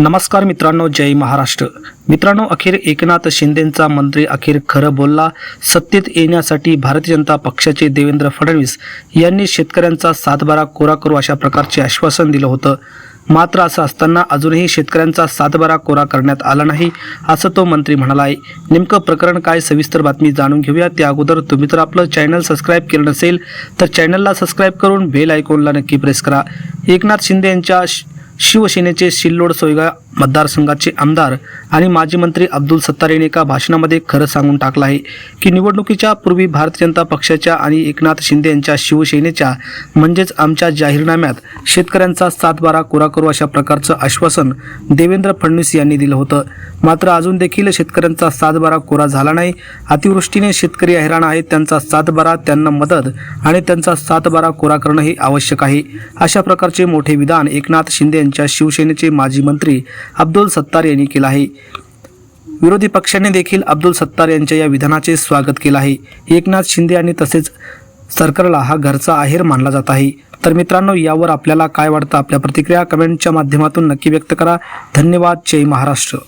नमस्कार मित्रांनो जय महाराष्ट्र. मित्रांनो अखेर एकनाथ शिंदेंचा मंत्री अखेर खरं बोलला. सत्तेत येण्यासाठी भारतीय जनता पक्षाचे देवेंद्र फडणवीस यांनी शेतकऱ्यांचा सातबारा कोरा करू अशा प्रकारचे आश्वासन दिलं होतं. मात्र असं असताना अजूनही शेतकऱ्यांचा सातबारा कोरा करण्यात आला नाही असं तो मंत्री म्हणाला आहे नेमकं प्रकरण काय सविस्तर बातमी जाणून घेऊया. त्या अगोदर तुम्ही तर आपलं चॅनल सबस्क्राईब केलं नसेल तर चॅनलला सबस्क्राईब करून बेल आयकॉनला नक्की प्रेस करा. एकनाथ शिंदे यांच्या शिवसेनेचे सिल्लोड सोयगा मतदारसंघाचे आमदार आणि माजी मंत्री अब्दुल सत्तार यांनी एका भाषणामध्ये खरं सांगून टाकलं आहे की निवडणुकीच्या पूर्वी भारतीय जनता पक्षाच्या आणि एकनाथ शिंदे यांच्या शिवसेनेच्या म्हणजेच आमच्या जाहीरनाम्यात शेतकऱ्यांचा सातबारा कोरा करू अशा प्रकारचं आश्वासन देवेंद्र फडणवीस यांनी दिलं होतं. मात्र अजून देखील शेतकऱ्यांचा सातबारा कोरा झाला नाही. अतिवृष्टीने शेतकरी हैराण आहेत. त्यांचा सातबारा त्यांना मदत आणि त्यांचा सातबारा कोरा करणं हे आवश्यक आहे. अशा प्रकारचे मोठे विधान एकनाथ शिंदे यांच्या शिवसेनेचे माजी मंत्री अब्दुल सत्तार यांनी केला आहे. विरोधी पक्षाने देखील अब्दुल सत्तार यांच्या या विधानाचे स्वागत केलं आहे. एकनाथ शिंदे आणि तसेच सरकारला हा घरचा आहेर मानला जात आहे. तर मित्रांनो यावर आपल्याला काय वाटतं? आपल्या प्रतिक्रिया कमेंटच्या माध्यमातून नक्की व्यक्त करा. धन्यवाद. जय महाराष्ट्र.